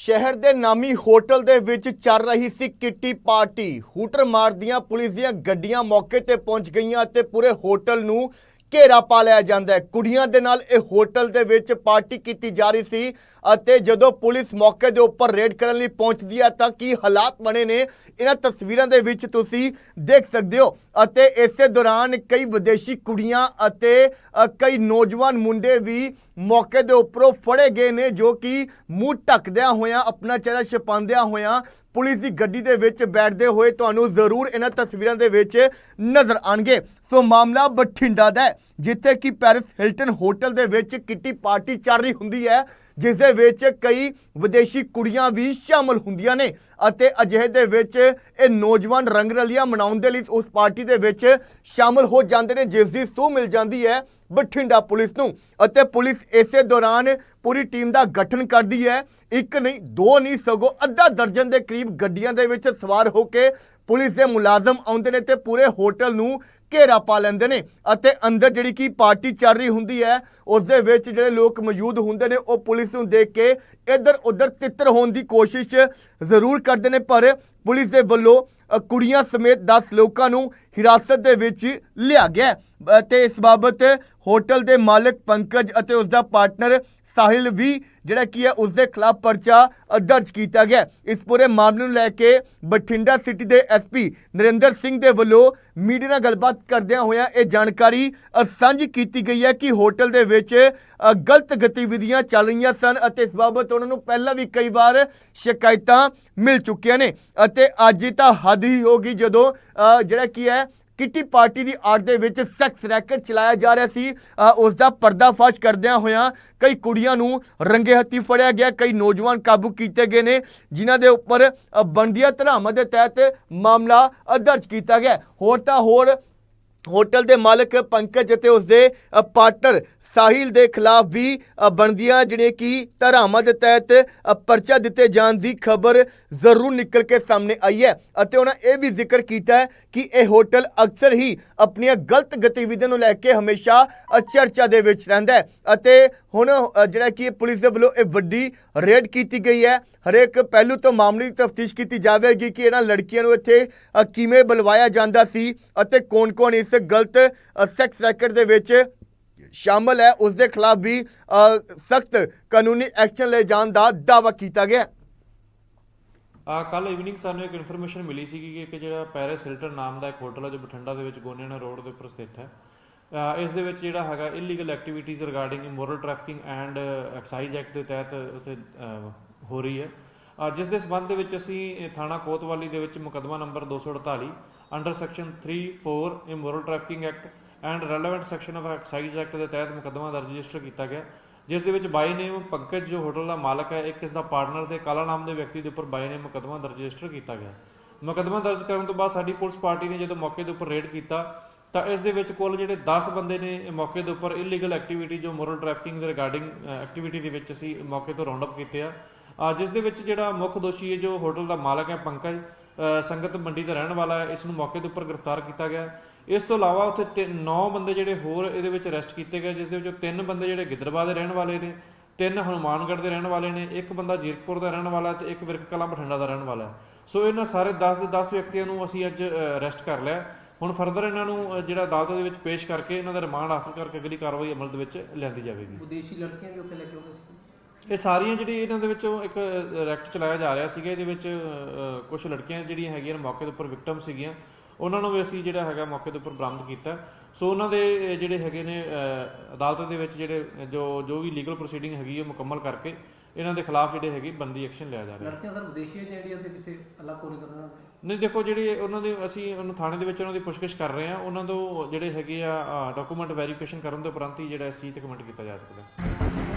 ਸ਼ਹਿਰ ਦੇ ਨਾਮੀ ਹੋਟਲ ਦੇ ਵਿੱਚ ਚੱਲ ਰਹੀ ਸੀ ਕਿੱਟੀ ਪਾਰਟੀ। ਹੂਟਰ ਮਾਰਦੀਆਂ ਪੁਲਿਸ ਦੀਆਂ ਗੱਡੀਆਂ ਮੌਕੇ ਤੇ ਪਹੁੰਚ ਗਈਆਂ ਅਤੇ ਪੂਰੇ ਹੋਟਲ ਨੂੰ ਘੇਰਾ ਪਾ ਲਿਆ ਜਾਂਦਾ ਹੈ। ਕੁੜੀਆਂ ਦੇ ਨਾਲ ਇਹ ਹੋਟਲ ਦੇ ਵਿੱਚ ਪਾਰਟੀ ਕੀਤੀ ਜਾ ਰਹੀ ਸੀ। ਅਤੇ ਜਦੋਂ ਪੁਲਿਸ ਮੌਕੇ ਦੇ ਉੱਪਰ ਰੇਡ ਕਰਨ ਲਈ ਪਹੁੰਚਦੀ ਹੈ ਤਾਂ ਕੀ ਹਾਲਾਤ ਬਣੇ ਨੇ? ਇਹਨਾਂ ਤਸਵੀਰਾਂ ਦੇ ਵਿੱਚ ਤੁਸੀਂ ਦੇਖ ਸਕਦੇ ਹੋ ਅਤੇ ਇਸੇ ਦੌਰਾਨ ਕਈ ਵਿਦੇਸ਼ੀ ਕੁੜੀਆਂ ਅਤੇ ਕਈ ਨੌਜਵਾਨ ਮੁੰਡੇ ਵੀ ਮੌਕੇ ਦੇ ਉੱਪਰੋਂ ਫੜੇ ਗਏ ਨੇ ਜੋ ਕਿ ਮੂੰਹ ਢੱਕਦਿਆਂ ਹੋਇਆਂ, ਆਪਣਾ ਚਿਹਰਾ ਛਪਾਉਂਦਿਆਂ ਹੋਇਆਂ ਪੁਲਿਸ ਦੀ ਗੱਡੀ ਦੇ ਵਿੱਚ ਬੈਠਦੇ ਹੋਏ ਤੁਹਾਨੂੰ ਜ਼ਰੂਰ ਇਹਨਾਂ ਤਸਵੀਰਾਂ ਦੇ ਵਿੱਚ ਨਜ਼ਰ ਆਣਗੇ ਸੋ ਮਾਮਲਾ ਬਠਿੰਡਾ ਦਾ ਜਿੱਥੇ ਕਿ ਪੈਰਿਸ ਹਿਲਟਨ ਹੋਟਲ ਦੇ ਵਿੱਚ ਕਿੱਟੀ ਪਾਰਟੀ ਚੱਲ ਰਹੀ ਹੁੰਦੀ ਹੈ। ਜਿਸ ਦੇ ਵਿੱਚ ਕਈ ਵਿਦੇਸ਼ੀ ਕੁੜੀਆਂ ਵੀ ਸ਼ਾਮਲ ਹੁੰਦੀਆਂ ਨੇ ਅਤੇ ਅਜਿਹੇ ਦੇ ਵਿੱਚ ਇਹ ਨੌਜਵਾਨ ਰੰਗ ਰਲੀਆਂ ਮਨਾਉਣ ਦੇ ਲਈ ਉਸ ਪਾਰਟੀ ਦੇ ਵਿੱਚ ਸ਼ਾਮਲ ਹੋ ਜਾਂਦੇ ਨੇ, ਜਿਸ ਦੀ ਸੂਹ ਮਿਲ ਜਾਂਦੀ ਹੈ ਬਠਿੰਡਾ ਪੁਲਿਸ ਨੂੰ ਅਤੇ ਪੁਲਿਸ ਇਸੇ ਦੌਰਾਨ ਪੂਰੀ ਟੀਮ ਦਾ ਗਠਨ ਕਰਦੀ ਹੈ। ਇੱਕ ਨਹੀਂ, ਦੋ ਨਹੀਂ, ਸਗੋਂ ਅੱਧਾ ਦਰਜਨ ਦੇ ਕਰੀਬ ਗੱਡੀਆਂ ਦੇ ਵਿੱਚ ਸਵਾਰ ਹੋ ਕੇ ਪੁਲਿਸ ਦੇ ਮੁਲਾਜ਼ਮ ਆਉਂਦੇ ਨੇ ਤੇ ਪੂਰੇ ਹੋਟਲ ਨੂੰ ਘੇਰਾ ਪਾ ਲੈਂਦੇ ਨੇ ਅਤੇ ਅੰਦਰ ਜਿਹੜੀ ਕਿ ਪਾਰਟੀ ਚੱਲ ਰਹੀ ਹੁੰਦੀ ਹੈ ਉਸ ਦੇ ਵਿੱਚ ਜਿਹੜੇ ਲੋਕ ਮੌਜੂਦ ਹੁੰਦੇ ਨੇ, ਉਹ ਪੁਲਿਸ ਨੂੰ ਦੇਖ ਕੇ ਇੱਧਰ ਉੱਧਰ ਤਿੱਤਰ ਹੋਣ ਦੀ ਕੋਸ਼ਿਸ਼ ਜ਼ਰੂਰ ਕਰਦੇ ਨੇ, ਪਰ ਪੁਲਿਸ ਦੇ ਵੱਲੋਂ ਕੁੜੀਆਂ ਸਮੇਤ 10 ਲੋਕਾਂ ਨੂੰ ਹਿਰਾਸਤ ਦੇ ਵਿੱਚ ਲਿਆ ਗਿਆ ਹੈ। ਤੇ ਇਸ ਬਾਬਤ ਹੋਟਲ ਦੇ ਮਾਲਕ ਪੰਕਜ ਅਤੇ ਉਸ ਦਾ ਪਾਰਟਨਰ ਸਾਹਿਲ ਵੀ ਜਿਹੜਾ ਕੀ ਹੈ ਉਸ ਦੇ ਖਿਲਾਫ ਪਰਚਾ ਦਰਜ ਕੀਤਾ ਗਿਆ। ਇਸ ਪੂਰੇ ਮਾਮਲੇ ਨੂੰ ਲੈ ਕੇ ਬਠਿੰਡਾ ਸਿਟੀ ਦੇ ਐਸਪੀ ਨਰਿੰਦਰ ਸਿੰਘ ਦੇ ਵੱਲੋਂ ਮੀਡੀਆ ਨਾਲ ਗੱਲਬਾਤ ਕਰਦਿਆਂ ਹੋਇਆਂ ਇਹ ਜਾਣਕਾਰੀ ਸਾਂਝੀ ਕੀਤੀ ਗਈ ਹੈ ਕਿ ਹੋਟਲ ਦੇ ਵਿੱਚ ਗਲਤ ਗਤੀਵਿਧੀਆਂ ਚੱਲ ਰਹੀਆਂ ਸਨ ਅਤੇ ਇਸ ਬਾਬਤ ਉਹਨਾਂ ਨੂੰ ਪਹਿਲਾਂ ਵੀ ਕਈ ਵਾਰ ਸ਼ਿਕਾਇਤਾਂ ਮਿਲ ਚੁੱਕੀਆਂ ਨੇ ਅਤੇ ਅੱਜ ਤਾਂ ਹੱਦ ਹੀ ਹੋ ਗਈ ਜਦੋਂ ਜਿਹੜਾ ਕੀ ਹੈ ਕਿੱਟੀ ਪਾਰਟੀ ਦੀ ਆੜ ਦੇ ਵਿੱਚ ਸੈਕਸ ਰੈਕਟ ਚਲਾਇਆ ਜਾ ਰਿਹਾ ਸੀ। ਅ, ਉਸ ਦਾ ਪਰਦਾਫਾਸ਼ ਕਰਦਿਆਂ ਹੋਇਆਂ ਕਈ ਕੁੜੀਆਂ ਨੂੰ ਰੰਗੇ ਹੱਥੀ ਫੜਿਆ ਗਿਆ। ਕਈ ਨੌਜਵਾਨ ਕਾਬੂ ਕੀਤੇ ਗਏ ਨੇ ਜਿਨ੍ਹਾਂ ਦੇ ਉੱਪਰ ਅ, ਬਣਦੀਆਂ ਧਰਾਵਾਂ ਦੇ ਤਹਿਤ ਮਾਮਲਾ ਦਰਜ ਕੀਤਾ ਗਿਆ। ਹੋਰ ਤਾਂ ਹੋਰ ਹੋਟਲ ਦੇ ਮਾਲਕ ਪੰਕਜ ਅਤੇ ਉਸਦੇ ਪਾਰਟਨਰ ਸਾਹਿਲ ਦੇ ਖਿਲਾਫ ਵੀ ਬਣਦੀਆਂ ਜਿਹੜੇ ਕਿ ਧਾਰਾਵਾਂ ਦੇ ਤਹਿਤ ਪਰਚਾ ਦਿੱਤੇ ਜਾਣ ਦੀ ਖਬਰ ਜ਼ਰੂਰ ਨਿਕਲ ਕੇ ਸਾਹਮਣੇ ਆਈ ਹੈ। ਅਤੇ ਉਹਨਾਂ ਇਹ ਵੀ ਜ਼ਿਕਰ ਕੀਤਾ ਹੈ ਕਿ ਇਹ ਹੋਟਲ ਅਕਸਰ ਹੀ ਆਪਣੀਆਂ ਗਲਤ ਗਤੀਵਿਧੀਆਂ ਨੂੰ ਲੈ ਕੇ ਹਮੇਸ਼ਾ ਚਰਚਾ ਦੇ ਵਿੱਚ ਰਹਿੰਦਾ ਹੈ। ਅਤੇ ਹੁਣ ਜਿਹੜਾ ਕਿ ਪੁਲਿਸ ਦੇ ਵੱਲੋਂ ਇਹ ਵੱਡੀ ਰੇਡ ਕੀਤੀ ਗਈ ਹੈ। ਹਰੇਕ ਪਹਿਲੂ ਤੋਂ ਮਾਮਲੇ ਦੀ ਤਫਤੀਸ਼ ਕੀਤੀ ਜਾਵੇਗੀ ਕਿ ਇਹਨਾਂ ਲੜਕੀਆਂ ਨੂੰ ਇੱਥੇ ਕਿਵੇਂ ਬੁਲਵਾਇਆ ਜਾਂਦਾ ਸੀ ਅਤੇ ਕੌਣ-ਕੌਣ ਇਸ ਗਲਤ ਸੈਕਸ ਰੈਕਟ ਦੇ ਵਿੱਚ ਸ਼ਾਮਲ ਹੈ। ਉਸ ਦੇ ਖਿਲਾਫ ਵੀ ਸਖਤ ਕਾਨੂੰਨੀ ਐਕਸ਼ਨ ਲੈ ਜਾਣ ਦਾ ਦਾਅਵਾ ਕੀਤਾ ਗਿਆ। ਹੈ। ਆ ਕੱਲ ਇਵਨਿੰਗ ਸਾਨੂੰ ਇੱਕ ਇਨਫੋਰਮੇਸ਼ਨ ਮਿਲੀ ਸੀ ਕਿ ਇੱਕ ਜਿਹੜਾ ਪੈਰਿਸ ਹਿਲਟਨ ਨਾਮ ਦਾ ਇੱਕ ਹੋਟਲ ਹੈ ਜੋ ਬਠਿੰਡਾ ਦੇ ਵਿੱਚ ਗੋਨੇਣਾ ਰੋਡ ਦੇ ਉੱਪਰ ਸਥਿਤ ਹੈ। ਇਸ ਦੇ ਵਿੱਚ ਜਿਹੜਾ ਹੈਗਾ illegal activities regarding immoral trafficking and excise act ਦੇ ਤਹਿਤ ਉੱਥੇ ਹੋ ਰਹੀ ਹੈ। ਜਿਸ ਦੇ ਸਬੰਧ ਦੇ ਵਿੱਚ ਅਸੀਂ ਥਾਣਾ ਕੋਤਵਾਲੀ ਦੇ ਵਿੱਚ ਮੁਕੱਦਮਾ number 248 under section 34 immoral trafficking act and relevant section of excise act ਦੇ ਤਹਿਤ ਮੁਕੱਦਮਾ ਦਰਜ ਰਜਿਸਟਰ ਕੀਤਾ ਗਿਆ, ਜਿਸ ਦੇ ਵਿੱਚ ਬਾਈ ਨੇਮ ਪੰਕਜ ਜੋ ਹੋਟਲ ਦਾ ਮਾਲਕ ਹੈ, ਇੱਕ ਇਸ ਦਾ ਪਾਰਟਨਰ ਤੇ ਕਾਲਾ ਨਾਮ ਦੇ ਵਿਅਕਤੀ ਦੇ ਉੱਪਰ ਬਾਈ ਨੇਮ ਮੁਕੱਦਮਾ ਦਰਜ ਰਜਿਸਟਰ ਕੀਤਾ ਗਿਆ। ਮੁਕੱਦਮਾ ਦਰਜ ਕਰਨ ਤੋਂ ਬਾਅਦ ਸਾਡੀ ਪੁਲਿਸ ਪਾਰਟੀ ਨੇ ਜਦੋਂ ਮੌਕੇ ਦੇ ਉੱਪਰ ਰੇਡ ਕੀਤਾ, ਤਾਂ ਇਸ ਦੇ ਵਿੱਚ ਕੁੱਲ ਜਿਹੜੇ 10 ਬੰਦੇ ਨੇ ਮੌਕੇ ਦੇ ਉੱਪਰ ਇਲੀਗਲ ਐਕਟੀਵਿਟੀ ਜੋ ਮੋਰਲ ਟ੍ਰੈਫਿਕਿੰਗ ਦੇ ਰਿਗਾਰਡਿੰਗ ਐਕਟੀਵਿਟੀ ਦੇ ਵਿੱਚ ਅਸੀਂ ਮੌਕੇ ਤੋਂ ਰਾਉਂਡ ਅਪ ਕੀਤੇ ਆ। ਜਿਸ ਦੇ ਵਿੱਚ ਜਿਹੜਾ ਮੁੱਖ ਦੋਸ਼ੀ ਹੈ, ਜੋ ਹੋਟਲ ਦਾ ਮਾਲਕ ਹੈ, ਪੰਕਜ ਸੰਗਤ ਮੰਡੀ ਦਾ ਰਹਿਣ ਵਾਲਾ ਹੈ, ਇਸ ਨੂੰ ਮੌਕੇ ਦੇ ਉੱਪਰ ਗ੍ਰਿਫਤਾਰ ਕੀਤਾ ਗਿਆ। ਇਸ ਤੋਂ ਇਲਾਵਾ ਉੱਥੇ 9 ਬੰਦੇ ਜਿਹੜੇ ਹੋਰ ਇਹਦੇ ਵਿੱਚ ਅਰੈਸਟ ਕੀਤੇ ਗਏ ਜਿਸ ਦੇ ਵਿੱਚੋਂ ਤਿੰਨ ਬੰਦੇ ਜਿਹੜੇ ਗਿੱਦੜਬਾਹ ਦੇ ਰਹਿਣ ਵਾਲੇ ਨੇ ਤਿੰਨ ਹਨੂਮਾਨਗੜ੍ਹ ਦੇ ਰਹਿਣ ਵਾਲੇ ਨੇ ਇੱਕ ਬੰਦਾ ਜੀਰਕਪੁਰ ਦਾ ਰਹਿਣ ਵਾਲਾ ਤੇ ਇੱਕ ਵਿਰਕ ਕਲਾਂ ਬਠਿੰਡਾ ਦਾ ਰਹਿਣ ਵਾਲਾ। ਸੋ ਇਹਨਾਂ ਸਾਰੇ 10 ਦੇ 10 ਵਿਅਕਤੀਆਂ ਨੂੰ ਅਸੀਂ ਅੱਜ ਅਰੈਸਟ ਕਰ ਲਿਆ। ਹੁਣ ਫਰਦਰ ਇਹਨਾਂ ਨੂੰ ਜਿਹੜਾ ਅਦਾਲਤ ਦੇ ਵਿੱਚ ਪੇਸ਼ ਕਰਕੇ ਇਹਨਾਂ ਦਾ ਰਿਮਾਂਡ ਹਾਸਲ ਕਰਕੇ ਅਗਲੀ ਕਾਰਵਾਈ ਅਮਲ ਦੇ ਵਿੱਚ ਲਿਆਂਦੀ ਜਾਵੇਗੀ। ਵਿਦੇਸ਼ੀ ਲੜਕੀਆਂ ਵੀ ਉੱਥੇ ਲੈ ਕੇ ਆਉਂਦੇ ਸੀ? ਇਹ ਸਾਰੀਆਂ ਜਿਹੜੀ ਇਹਨਾਂ ਦੇ ਵਿੱਚੋਂ ਇੱਕ ਰੈਕਟ ਚਲਾਇਆ ਜਾ ਰਿਹਾ ਸੀਗਾ। ਇਹਦੇ ਵਿੱਚ ਕੁਝ ਲੜਕੀਆਂ ਜਿਹੜੀਆਂ ਹੈਗੀਆਂ ਨੇ ਮੌਕੇ ਦੇ ਉੱਪਰ ਵਿਕਟਮ ਸੀਗੀਆਂ। ਉਹਨਾਂ ਨੂੰ ਵੀ ਅਸੀਂ ਜਿਹੜਾ ਹੈਗਾ ਮੌਕੇ ਦੇ ਉੱਪਰ ਬਰਾਮਦ ਕੀਤਾ। ਸੋ ਉਹਨਾਂ ਦੇ ਜਿਹੜੇ ਹੈਗੇ ਨੇ ਅਦਾਲਤ ਦੇ ਵਿੱਚ ਜਿਹੜੇ ਜੋ ਜੋ ਵੀ ਲੀਗਲ ਪ੍ਰੋਸੀਡਿੰਗ ਹੈਗੀ ਉਹ ਮੁਕੰਮਲ ਕਰਕੇ ਇਹਨਾਂ ਦੇ ਖਿਲਾਫ ਜਿਹੜੇ ਹੈਗੀ ਬੰਦੀ ਐਕਸ਼ਨ ਲਿਆ ਜਾ ਰਿਹਾ। ਹੈ ਲੜਕੀਆਂ ਸਰ ਵਿਦੇਸ਼ੀ ਜਿਹੜੀਆਂ ਤੇ ਕਿਸੇ ਅਲੱਗ ਕੋਨੇ ਤੋਂ ਨਹੀਂ ਦੇਖੋ ਜਿਹੜੀ ਉਹਨਾਂ ਦੇ ਅਸੀਂ ਉਹਨੂੰ ਥਾਣੇ ਦੇ ਵਿੱਚ ਉਹਨਾਂ ਦੀ ਪੁੱਛਗਿੱਛ ਕਰ ਰਹੇ ਹਾਂ ਉਹਨਾਂ ਤੋਂ ਜਿਹੜੇ ਹੈਗੇ ਆ ਡਾਕੂਮੈਂਟ ਵੈਰੀਫਿਕੇਸ਼ਨ ਕਰਨ ਦੇ ਉਪਰੰਤ ਹੀ ਜਿਹੜਾ ਇਸ ਚੀਜ਼ ਤੇ ਕਮੈਂਟ ਕੀਤਾ ਜਾ ਸਕਦਾ। ਹੈ